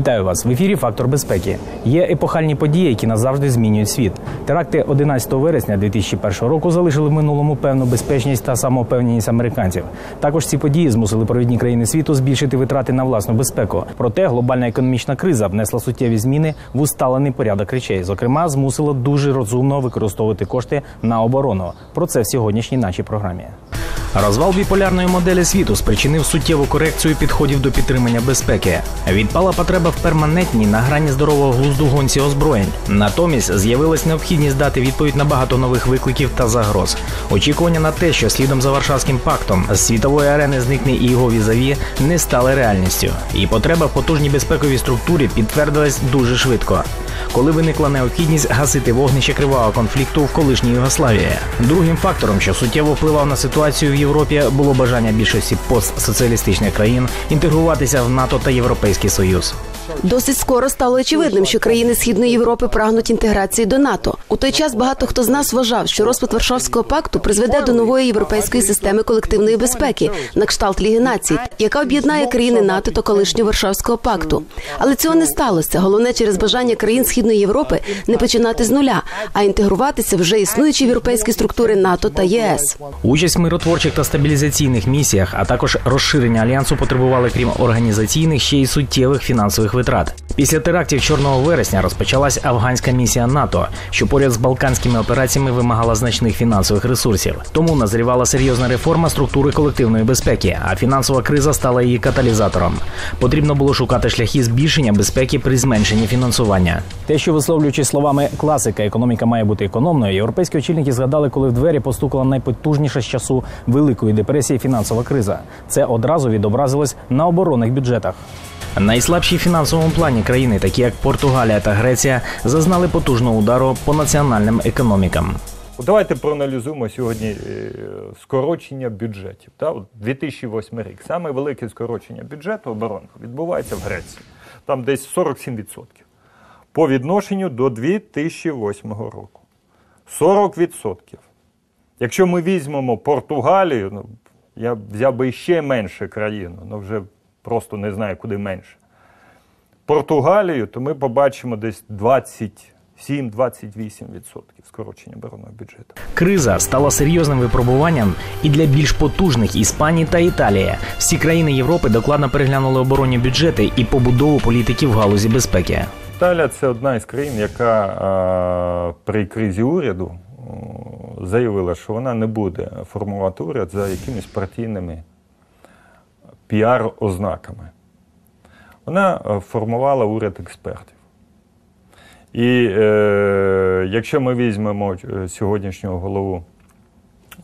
Вітаю вас в ефірі Фактор безпеки. Є епохальні події, які назавжди змінюють світ. Теракти 11 вересня 2001 року залишили в минулому певну безпечність та самовпевненість американців. Також ці події змусили провідні країни світу збільшити витрати на власну безпеку. Проте глобальна економічна криза внесла суттєві зміни в усталений порядок речей. Зокрема, змусила дуже розумно використовувати кошти на оборону. Про це в сьогоднішній нашій програмі. Розвал біполярної моделі світу спричинив суттєву корекцію підходів до підтримання безпеки. Відпала потреба в перманентній на грані здорового глузду гонці озброєнь. Натомість з'явилась необхідність дати відповідь на багато нових викликів та загроз. Очікування на те, що слідом за Варшавським пактом з світової арени зникне і його візаві, не стали реальністю. І потреба в потужній безпековій структурі підтвердилась дуже швидко. Коли виникла необхідність гасити вогнище кривавого конфлікту в колишній Югославії. Другим фактором, що суттєво впливав на ситуацію в Європі, було бажання більшості постсоціалістичних країн інтегруватися в НАТО та Європейський Союз. Досить скоро стало очевидним, що країни Східної Європи прагнуть інтеграції до НАТО. У той час багато хто з нас вважав, що розпад Варшавського пакту призведе до нової європейської системи колективної безпеки на кшталт Ліги націй, яка об'єднає країни НАТО та колишнього Варшавського пакту. Але цього не сталося. Головне через бажання країн Східної Європи не починати з нуля, а інтегруватися вже існуючі європейські структури НАТО та ЄС. Участь в миротворчих та стабілізаційних місіях, а також розширення альянсу потребували, крім організаційних, ще й суттєвих фінансових витрат. Після терактів чорного вересня розпочалась афганська місія НАТО, що поряд з балканськими операціями вимагала значних фінансових ресурсів. Тому назрівала серйозна реформа структури колективної безпеки, а фінансова криза стала її каталізатором. Потрібно було шукати шляхи збільшення безпеки при зменшенні фінансування. Те, що висловлюючи словами класика, економіка має бути економною. Європейські очільники згадали, коли в двері постукала найпотужніша з часу великої депресії фінансова криза. Це одразу відобразилось на оборонних бюджетах. Найслабші в фінансовому плані країни, такі як Португалія та Греція, зазнали потужного удару по національним економікам. Давайте проаналізуємо сьогодні е, скорочення бюджетів. Та, 2008 рік. Саме велике скорочення бюджету оборонного відбувається в Греції. Там десь 47%. По відношенню до 2008 року. 40%. Якщо ми візьмемо Португалію, ну, я взяв би ще менше країну, ну вже просто не знаю, куди менше. Португалію, то ми побачимо десь 27-28% скорочення оборонного бюджету. Криза стала серйозним випробуванням і для більш потужних Іспанії та Італії. Всі країни Європи докладно переглянули оборонні бюджети і побудову політики в галузі безпеки. Італія це одна із країн, яка а, при кризі уряду заявила, що вона не буде формувати уряд за якимись партійними піар-ознаками. Вона е, формувала уряд експертів. І е, якщо ми візьмемо е, сьогоднішнього голову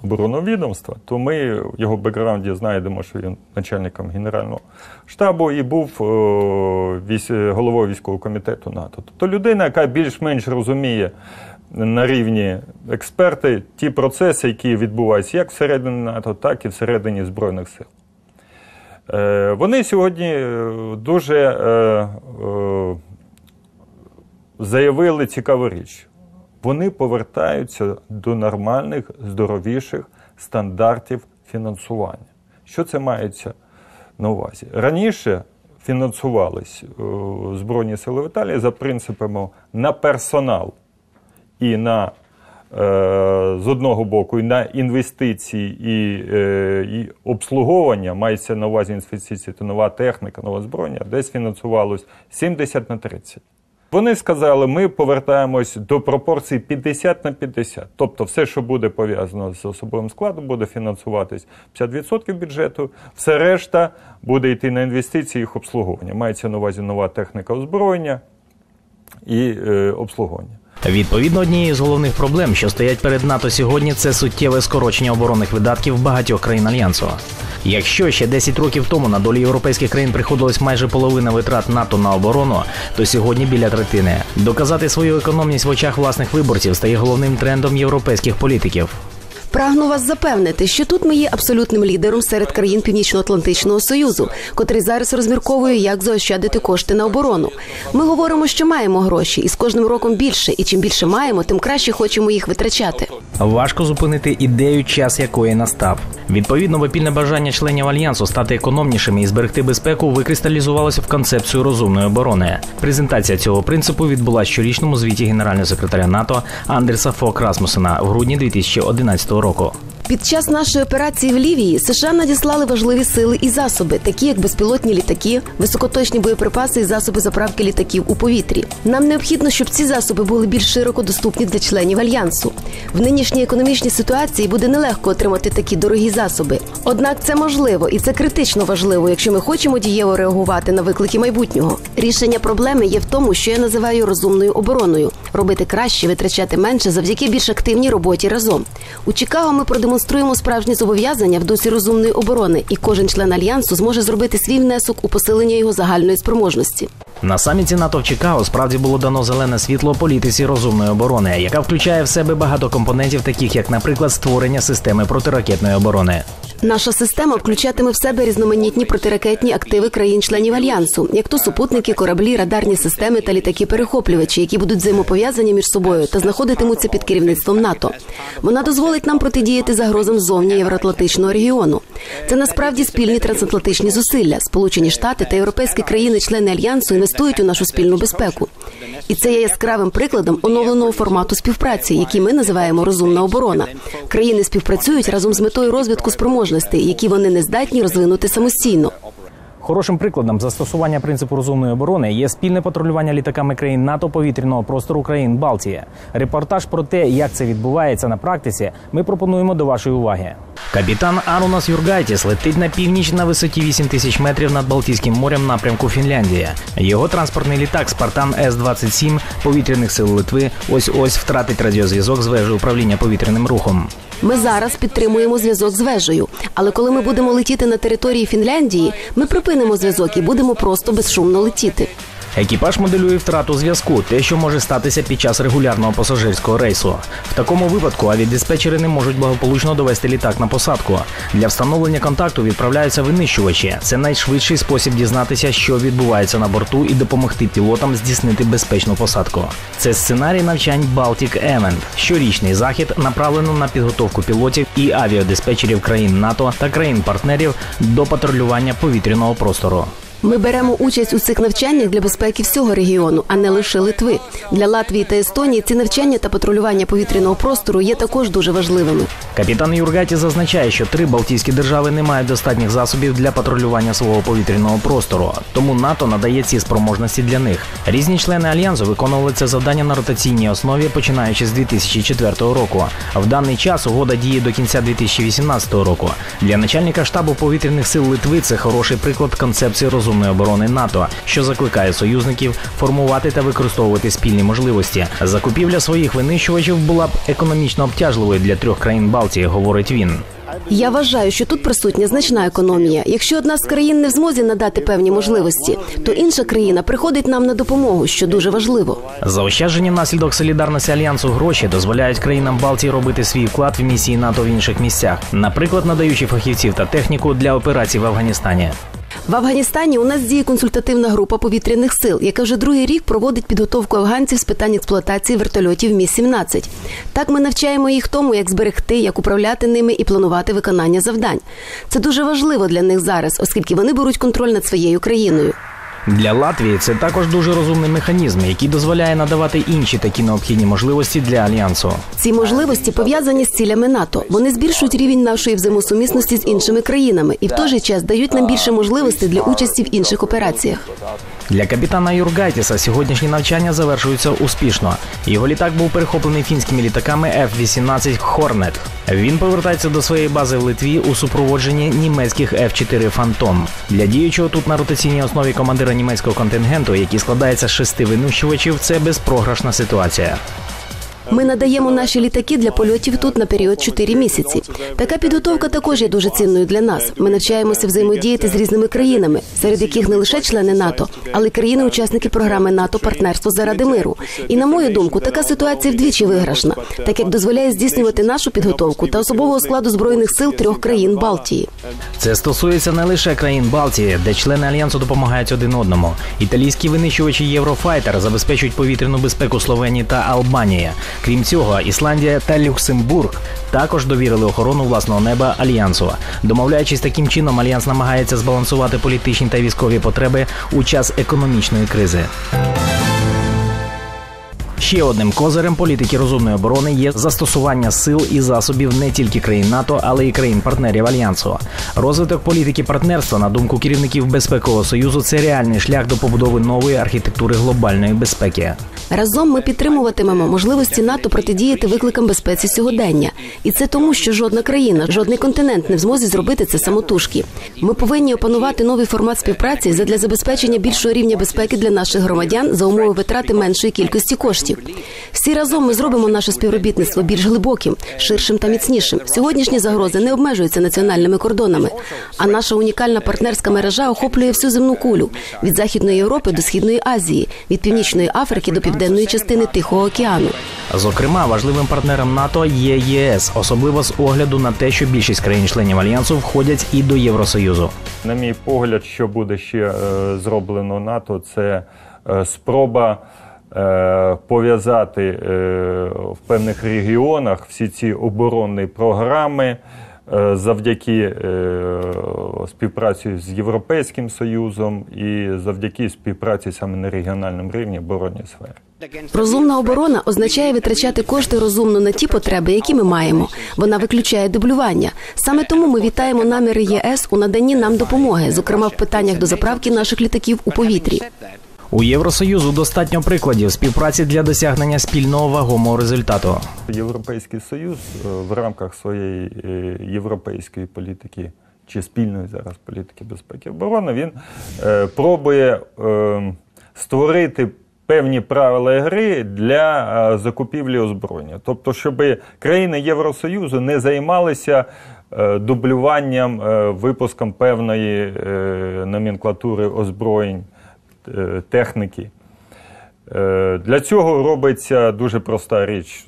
оборонного відомства, то ми в його бекграунді знайдемо, що він начальником Генерального штабу і був е, вісь, головою військового комітету НАТО. Тобто людина, яка більш-менш розуміє на рівні експерти ті процеси, які відбуваються як всередині НАТО, так і всередині Збройних сил. Е, Вони сьогодні е, дуже е, заявили цікаву річ. Вони повертаються до нормальних, здоровіших стандартів фінансування. Що це мається на увазі? Раніше фінансувались Збройні Сили Італії за принципами на персонал і на з одного боку і на інвестиції і, е, і обслуговування, мається на увазі інвестиції, то нова техніка, нове зброєння, десь фінансувалось 70 на 30. Вони сказали, ми повертаємось до пропорцій 50 на 50. Тобто, все, що буде пов'язано з особовим складом, буде фінансуватись 50% бюджету, все решта буде йти на інвестиції їх обслуговування. Мається на увазі нова техніка озброєння і е, обслуговування. Відповідно, однією з головних проблем, що стоять перед НАТО сьогодні, це суттєве скорочення оборонних видатків багатьох країн альянсу. Якщо ще 10 років тому на долі європейських країн приходилось майже половина витрат НАТО на оборону, то сьогодні біля третини. Доказати свою економність в очах власних виборців стає головним трендом європейських політиків. Прагну вас запевнити, що тут ми є абсолютним лідером серед країн Північно-Атлантичного союзу, котрий зараз розмірковує, як заощадити кошти на оборону. Ми говоримо, що маємо гроші, і з кожним роком більше. І чим більше маємо, тим краще хочемо їх витрачати. Важко зупинити ідею, час якої настав. Відповідно, випільне бажання членів альянсу стати економнішими і зберегти безпеку викристалізувалося в концепцію розумної оборони. Презентація цього принципу відбулася щорічному звіті генерального секретаря НАТО Андерса Фок Расмусена в грудні 2011 року. ロコ Під час нашої операції в Лівії США надіслали важливі сили і засоби, такі як безпілотні літаки, високоточні боєприпаси і засоби заправки літаків у повітрі. Нам необхідно, щоб ці засоби були більш широко доступні для членів альянсу. В нинішній економічній ситуації буде нелегко отримати такі дорогі засоби. Однак це можливо і це критично важливо, якщо ми хочемо дієво реагувати на виклики майбутнього. Рішення проблеми є в тому, що я називаю розумною обороною робити краще, витрачати менше завдяки більш активній роботі разом. У Чикаго ми продемонструємо справжні зобов'язання в дусі розумної оборони, і кожен член альянсу зможе зробити свій внесок у посилення його загальної спроможності. На саміті НАТО в Чикаго справді було дано зелене світло політиці розумної оборони, яка включає в себе багато компонентів, таких як, наприклад, створення системи протиракетної оборони. Наша система включатиме в себе різноманітні протиракетні активи країн-членів альянсу, як то супутники, кораблі, радарні системи та літаки-перехоплювачі, які будуть взаємопов'язані між собою та знаходитимуться під керівництвом НАТО. Вона дозволить нам протидіяти загрозам зовні євроатлантичного регіону. Це насправді спільні трансатлантичні зусилля. Сполучені Штати та європейські країни-члени альянсу інвестують у нашу спільну безпеку. І це є яскравим прикладом оновленого формату співпраці, який ми називаємо розумна оборона. Країни співпрацюють разом з метою розвитку спроможностей, які вони не здатні розвинути самостійно. Хорошим прикладом застосування принципу розумної оборони є спільне патрулювання літаками країн НАТО повітряного простору країн Балтії. Репортаж про те, як це відбувається на практиці, ми пропонуємо до вашої уваги. Капітан Арунас Юргайтіс летить на північ на висоті 8 тисяч метрів над Балтійським морем напрямку Фінляндія. Його транспортний літак Спартан С-27 повітряних сил Литви ось ось втратить радіозв'язок з вежею управління повітряним рухом. Ми зараз підтримуємо зв'язок з вежею, але коли ми будемо летіти на території Фінляндії, ми припинимо зв'язок і будемо просто безшумно летіти. Екіпаж моделює втрату зв'язку, те, що може статися під час регулярного пасажирського рейсу. В такому випадку авіадиспетчери не можуть благополучно довести літак на посадку. Для встановлення контакту відправляються винищувачі. Це найшвидший спосіб дізнатися, що відбувається на борту, і допомогти пілотам здійснити безпечну посадку. Це сценарій навчань Baltic Event. Щорічний захід направлено на підготовку пілотів і авіадиспетчерів країн НАТО та країн-партнерів до патрулювання повітряного простору. Ми беремо участь у цих навчаннях для безпеки всього регіону, а не лише Литви. Для Латвії та Естонії ці навчання та патрулювання повітряного простору є також дуже важливими. Капітан Юргаті зазначає, що три Балтійські держави не мають достатніх засобів для патрулювання свого повітряного простору, тому НАТО надає ці спроможності для них. Різні члени альянсу виконували це завдання на ротаційній основі, починаючи з 2004 року. В даний час угода діє до кінця 2018 року. Для начальника штабу повітряних сил Литви це хороший приклад концепції розумної оборони НАТО, що закликає союзників формувати та використовувати спільні можливості. Закупівля своїх винищувачів була б економічно обтяжливою для трьох країн Балтії, говорить він. Я вважаю, що тут присутня значна економія. Якщо одна з країн не в змозі надати певні можливості, то інша країна приходить нам на допомогу, що дуже важливо. Заощаджені внаслідок солідарності альянсу гроші дозволяють країнам Балтії робити свій вклад в місії НАТО в інших місцях, наприклад, надаючи фахівців та техніку для операцій в Афганістані. В Афганістані у нас діє консультативна група повітряних сил, яка вже другий рік проводить підготовку афганців з питань експлуатації вертольотів Мі 17 Так ми навчаємо їх тому, як зберегти, як управляти ними і планувати виконання завдань. Це дуже важливо для них зараз, оскільки вони беруть контроль над своєю країною. Для Латвії це також дуже розумний механізм, який дозволяє надавати інші такі необхідні можливості для альянсу. Ці можливості пов'язані з цілями НАТО. Вони збільшують рівень нашої взаємосумісності з іншими країнами і в той же час дають нам більше можливостей для участі в інших операціях. Для капітана Юргайтіса сьогоднішні навчання завершуються успішно. Його літак був перехоплений фінськими літаками F-18 Hornet. Він повертається до своєї бази в Литві у супроводженні німецьких F-4 Phantom. Для діючого тут на ротаційній основі командира німецького контингенту, який складається з шести винищувачів, це безпрограшна ситуація. Ми надаємо наші літаки для польотів тут на період 4 місяці. Така підготовка також є дуже цінною для нас. Ми навчаємося взаємодіяти з різними країнами, серед яких не лише члени НАТО, але й країни-учасники програми НАТО Партнерство заради миру. І на мою думку, така ситуація вдвічі виграшна, так як дозволяє здійснювати нашу підготовку та особового складу збройних сил трьох країн Балтії. Це стосується не лише країн Балтії, де члени альянсу допомагають один одному. Італійські винищувачі Єврофайтер забезпечують повітряну безпеку Словенії та Албанії. Крім цього, Ісландія та Люксембург також довірили охорону власного неба альянсу. Домовляючись таким чином, альянс намагається збалансувати політичні та військові потреби у час економічної кризи. Ще одним козирем політики розумної оборони є застосування сил і засобів не тільки країн НАТО, але й країн-партнерів альянсу. Розвиток політики партнерства, на думку керівників безпекового союзу, це реальний шлях до побудови нової архітектури глобальної безпеки. Разом ми підтримуватимемо можливості НАТО протидіяти викликам безпеці сьогодення, і це тому, що жодна країна, жодний континент не в змозі зробити це самотужки. Ми повинні опанувати новий формат співпраці задля забезпечення більшого рівня безпеки для наших громадян за умови витрати меншої кількості коштів. Всі разом ми зробимо наше співробітництво більш глибоким, ширшим та міцнішим. Сьогоднішні загрози не обмежуються національними кордонами, а наша унікальна партнерська мережа охоплює всю земну кулю від західної Європи до східної Азії, від північної Африки до південної частини Тихого океану. Зокрема, важливим партнером НАТО є ЄС, особливо з огляду на те, що більшість країн-членів альянсу входять і до Євросоюзу. На мій погляд, що буде ще е, зроблено НАТО, це е, спроба е, пов'язати в певних регіонах всі ці оборонні програми завдяки е, співпраці з Європейським Союзом і завдяки співпраці саме на регіональному рівні оборонній сфері. Розумна оборона означає витрачати кошти розумно на ті потреби, які ми маємо. Вона виключає дублювання. Саме тому ми вітаємо наміри ЄС у наданні нам допомоги, зокрема в питаннях до заправки наших літаків у повітрі. У Євросоюзу достатньо прикладів співпраці для досягнення спільного вагомого результату. Європейський Союз е, в рамках своєї е, європейської політики чи спільної зараз політики безпеки оборони він е, пробує створити певні правила гри для закупівлі озброєння. Тобто, щоб країни Євросоюзу не займалися дублюванням, випуском певної номенклатури озброєнь, техніки. Е, Для цього робиться дуже проста річ.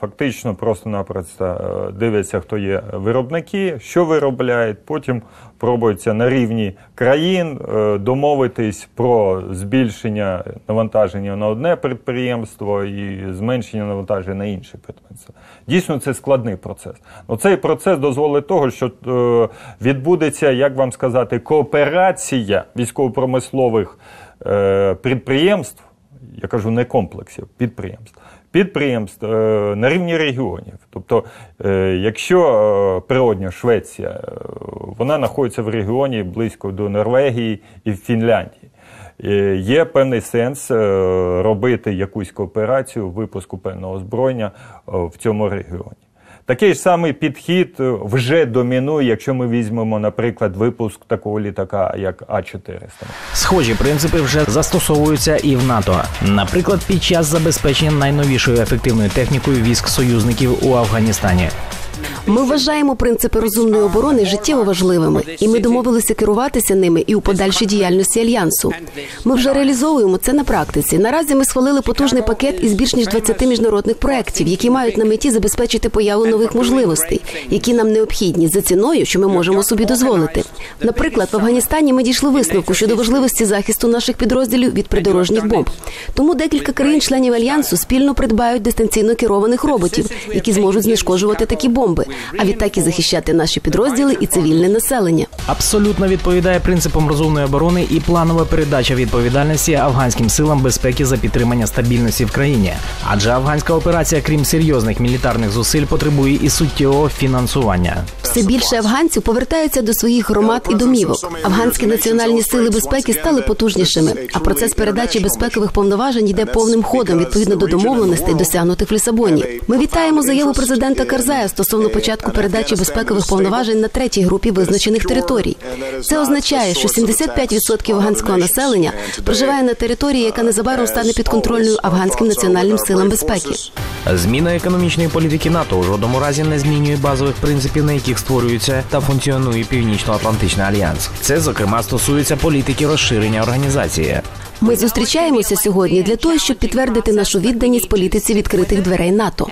Фактично, просто-напросто е, дивляться, хто є виробники, що виробляють. Потім пробується на рівні країн е, домовитись про збільшення навантаження на одне підприємство і зменшення навантаження на інше підприємство. Дійсно, це складний процес. Но цей процес дозволить того, що е, відбудеться, як вам сказати, кооперація військово-промислових е, підприємств я кажу не комплексів, підприємств. Підприємств е, на рівні регіонів. Тобто, е, якщо е, природньо Швеція, е, вона знаходиться в регіоні близько до Норвегії і Фінляндії. Е, Є певний сенс е, робити якусь кооперацію, випуску певного озброєння е, в цьому регіоні. Такий ж самий підхід вже домінує, якщо ми візьмемо, наприклад, випуск такого літака, як А-400. Схожі принципи вже застосовуються і в НАТО. Наприклад, під час забезпечення найновішою ефективною технікою військ союзників у Афганістані. Ми вважаємо принципи розумної оборони життєво важливими, і ми домовилися керуватися ними і у подальшій діяльності альянсу. Ми вже реалізовуємо це на практиці. Наразі ми схвалили потужний пакет із більш ніж 20 міжнародних проєктів, які мають на меті забезпечити появу нових можливостей, які нам необхідні за ціною, що ми можемо собі дозволити. Наприклад, в Афганістані ми дійшли висновку щодо важливості захисту наших підрозділів від придорожніх бомб. Тому декілька країн-членів альянсу спільно придбають дистанційно керованих роботів, які зможуть знешкоджувати такі бомби, а відтак і захищати наші підрозділи і цивільне населення. Абсолютно відповідає принципам розумної оборони і планова передача відповідальності афганським силам безпеки за підтримання стабільності в країні. Адже афганська операція, крім серйозних мілітарних зусиль, потребує і суттєвого фінансування. Все більше афганців повертаються до своїх громад і домівок. Афганські національні сили безпеки стали потужнішими, а процес передачі безпекових повноважень йде повним ходом відповідно до домовленостей, досягнутих в Лісабоні. Ми вітаємо заяву президента Карзая стосовно початку передачі безпекових повноважень на третій групі визначених територій. Це означає, що 75% афганського населення проживає на території, яка незабаром стане підконтрольною афганським національним силам безпеки. Зміна економічної політики НАТО у жодному разі не змінює базових принципів, на яких створюється та функціонує Північно-Атлантичний альянс. Це зокрема стосується політики розширення організації. Ми зустрічаємося сьогодні для того, щоб підтвердити нашу відданість політиці відкритих дверей НАТО.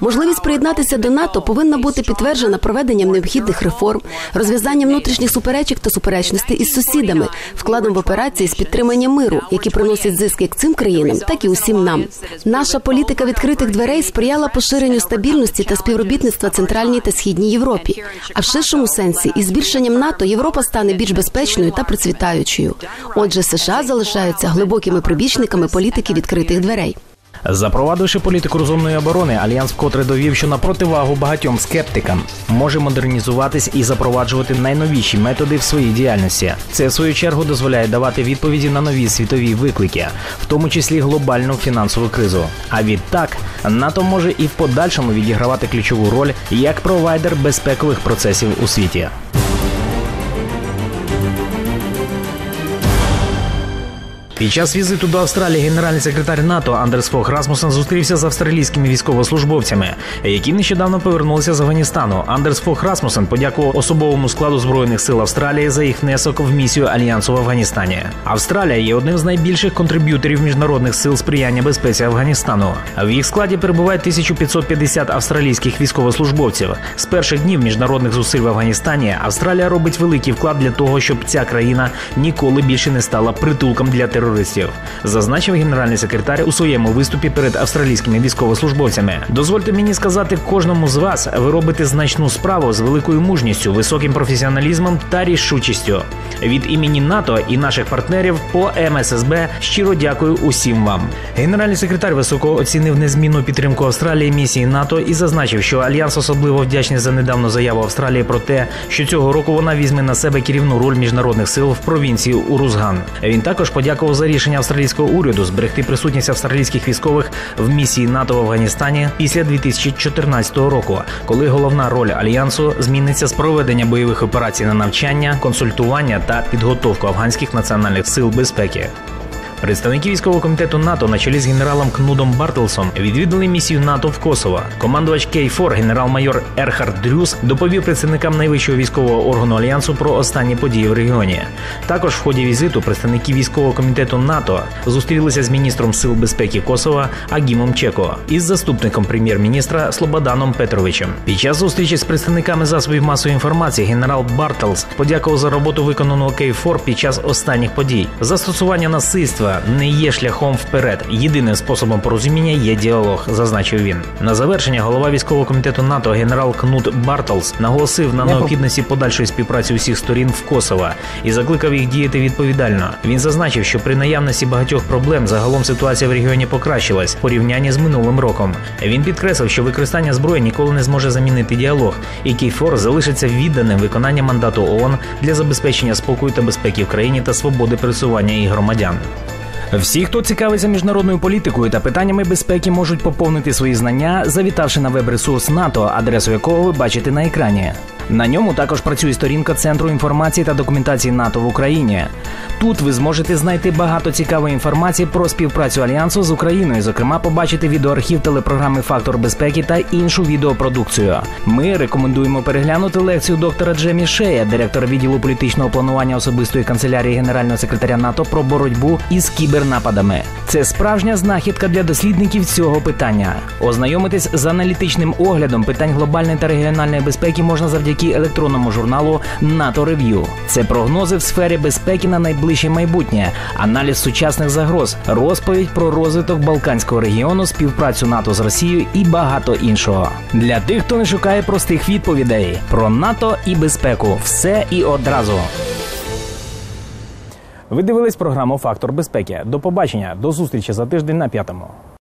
Можливість приєднатися до НАТО повинна бути підтверджена проведенням необхідних реформ, розв'язанням внутрішніх суперечок та суперечностей із сусідами, вкладом в операції з підтримання миру, які приносять зиск як цим країнам, так і усім нам. Наша політика відкритих дверей сприяла поширенню стабільності та співробітництва центральній та східній Європі. А в ширшому сенсі із збільшенням НАТО Європа стане більш безпечною та процвітаючою. Отже, США залишаються глибокими прибічниками політики відкритих дверей. Запровадивши політику розумної оборони, альянс вкотре довів, що на противагу багатьом скептикам може модернізуватись і запроваджувати найновіші методи в своїй діяльності. Це в свою чергу дозволяє давати відповіді на нові світові виклики, в тому числі глобальну фінансову кризу. А відтак НАТО може і в подальшому відігравати ключову роль як провайдер безпекових процесів у світі. Під час візиту до Австралії генеральний секретар НАТО Андерс Фох Расмусен зустрівся з австралійськими військовослужбовцями, які нещодавно повернулися з Афганістану. Андерс Фох Расмусен подякував особовому складу збройних сил Австралії за їх внесок в місію альянсу в Афганістані. Австралія є одним з найбільших контриб'юторів міжнародних сил сприяння безпеці Афганістану. В їх складі перебуває 1550 австралійських військовослужбовців. З перших днів міжнародних зусиль в Афганістані Австралія робить великий вклад для того, щоб ця країна ніколи більше не стала притулком для терористів терористів, зазначив генеральний секретар у своєму виступі перед австралійськими військовослужбовцями. Дозвольте мені сказати кожному з вас, ви робите значну справу з великою мужністю, високим професіоналізмом та рішучістю. Від імені НАТО і наших партнерів по МССБ щиро дякую усім вам. Генеральний секретар високо оцінив незмінну підтримку Австралії місії НАТО і зазначив, що альянс особливо вдячний за недавну заяву Австралії про те, що цього року вона візьме на себе керівну роль міжнародних сил в провінції Урузган. Він також подякував за рішення австралійського уряду зберегти присутність австралійських військових в місії НАТО в Афганістані після 2014 року, коли головна роль альянсу зміниться з проведення бойових операцій на навчання, консультування та підготовку афганських національних сил безпеки. Представники військового комітету НАТО на чолі з генералом Кнудом Бартлсом відвідали місію НАТО в Косово. Командувач Кей-4 генерал-майор Ерхард Дрюс доповів представникам найвищого військового органу альянсу про останні події в регіоні. Також в ході візиту представники військового комітету НАТО зустрілися з міністром сил безпеки Косова Агімом Чеко із заступником прем'єр-міністра Слободаном Петровичем. Під час зустрічі з представниками засобів масової інформації генерал Бартлс подякував за роботу виконаного Кей-4 під час останніх подій. Застосування насильства не є шляхом вперед. Єдиним способом порозуміння є діалог, зазначив він. На завершення голова військового комітету НАТО генерал Кнут Бартлс наголосив на необхідності подальшої співпраці усіх сторін в Косово і закликав їх діяти відповідально. Він зазначив, що при наявності багатьох проблем загалом ситуація в регіоні покращилась в порівнянні з минулим роком. Він підкреслив, що використання зброї ніколи не зможе замінити діалог, і Кейфор залишиться відданим виконанням мандату ООН для забезпечення спокою та безпеки в країні та свободи пересування її громадян. Всі, хто цікавиться міжнародною політикою та питаннями безпеки, можуть поповнити свої знання, завітавши на веб-ресурс НАТО, адресу якого ви бачите на екрані. На ньому також працює сторінка Центру інформації та документації НАТО в Україні. Тут ви зможете знайти багато цікавої інформації про співпрацю альянсу з Україною, зокрема, побачити відеоархів телепрограми Фактор безпеки та іншу відеопродукцію. Ми рекомендуємо переглянути лекцію доктора Джемі Шея, директора відділу політичного планування особистої канцелярії генерального секретаря НАТО про боротьбу із кібернападами. Це справжня знахідка для дослідників цього питання. Ознайомитись з аналітичним оглядом питань глобальної та регіональної безпеки можна завдяки електронному журналу НАТО Рев'ю. Це прогнози в сфері безпеки на найближче майбутнє, аналіз сучасних загроз, розповідь про розвиток Балканського регіону, співпрацю НАТО з Росією і багато іншого. Для тих, хто не шукає простих відповідей про НАТО і безпеку, все і одразу. Ви дивились програму Фактор безпеки. До побачення, до зустрічі за тиждень на п'ятому.